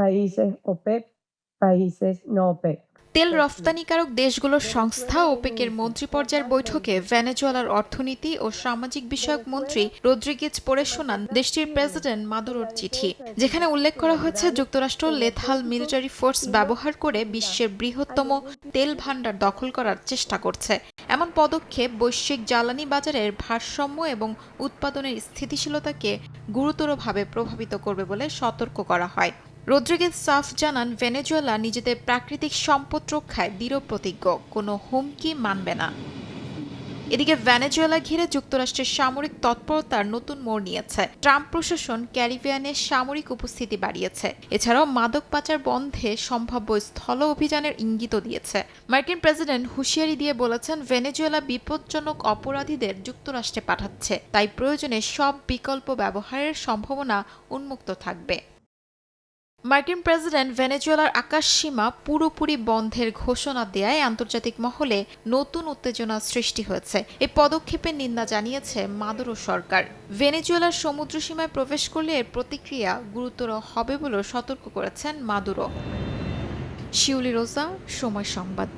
países OPEP, países no OPEP. তেল রফতানিকারক দেশগুলোর সংস্থা ওপেকের মন্ত্রী পর্যায়ের বৈঠকে ভেনেজুয়েলার অর্থনীতি ও সামাজিক বিষয়ক মন্ত্রী রদ্রিগেজ পড়ে শোনান দেশটির প্রেসিডেন্ট মাদুরোর চিঠি যেখানে উল্লেখ করা হয়েছে যুক্তরাষ্ট্র লেথাল মিলিটারি ফোর্স ব্যবহার করে বিশ্বের বৃহত্তম তেল ভাণ্ডার দখল করার চেষ্টা করছে এমন পদক্ষেপ বৈশ্বিক জ্বালানি বাজারের ভারসাম্য এবং উৎপাদনের স্থিতিশীলতাকে গুরুতরভাবে প্রভাবিত করবে বলে সতর্ক করা হয় রদ্রিগেজ সাফ জানান, ভেনেজুয়েলা নিজেদের প্রাকৃতিক সম্পদ রক্ষায় দৃঢ় প্রতিজ্ঞ, কোনো হুমকি মানবে না। এদিকে ভেনেজুয়েলা ঘিরে যুক্তরাষ্ট্রের সামরিক তৎপরতার নতুন মোড় নিয়েছে। ট্রাম্প প্রশাসন ক্যারিবিয়ানে সামরিক উপস্থিতি বাড়িয়েছে। এছাড়াও মাদক পাচার বন্ধে সম্ভাব্য স্থল অভিযানের ইঙ্গিতও দিয়েছে। মার্কিন প্রেসিডেন্ট হুঁশিয়ারি দিয়ে বলেছেন, ভেনেজুয়েলা বিপজ্জনক অপরাধীদের যুক্তরাষ্ট্রে পাঠাচ্ছে। তাই প্রয়োজনে সব বিকল্প ব্যবহারের সম্ভাবনা উন্মুক্ত থাকবে। মার্কিন প্রেসিডেন্ট ভেনেজুয়েলার আকাশসীমা পুরোপুরি বন্ধের ঘোষণা দেয়ায় আন্তর্জাতিক মহলে নতুন উত্তেজনা সৃষ্টি হয়েছে। এই পদক্ষেপের নিন্দা জানিয়েছে মাদুরো সরকার। ভেনেজুয়েলার সমুদ্র সীমায় প্রবেশ করলে এর প্রতিক্রিয়া গুরুতর হবে বলেও সতর্ক করেছেন মাদুরো। শিউলি রোজা, সময় সংবাদ।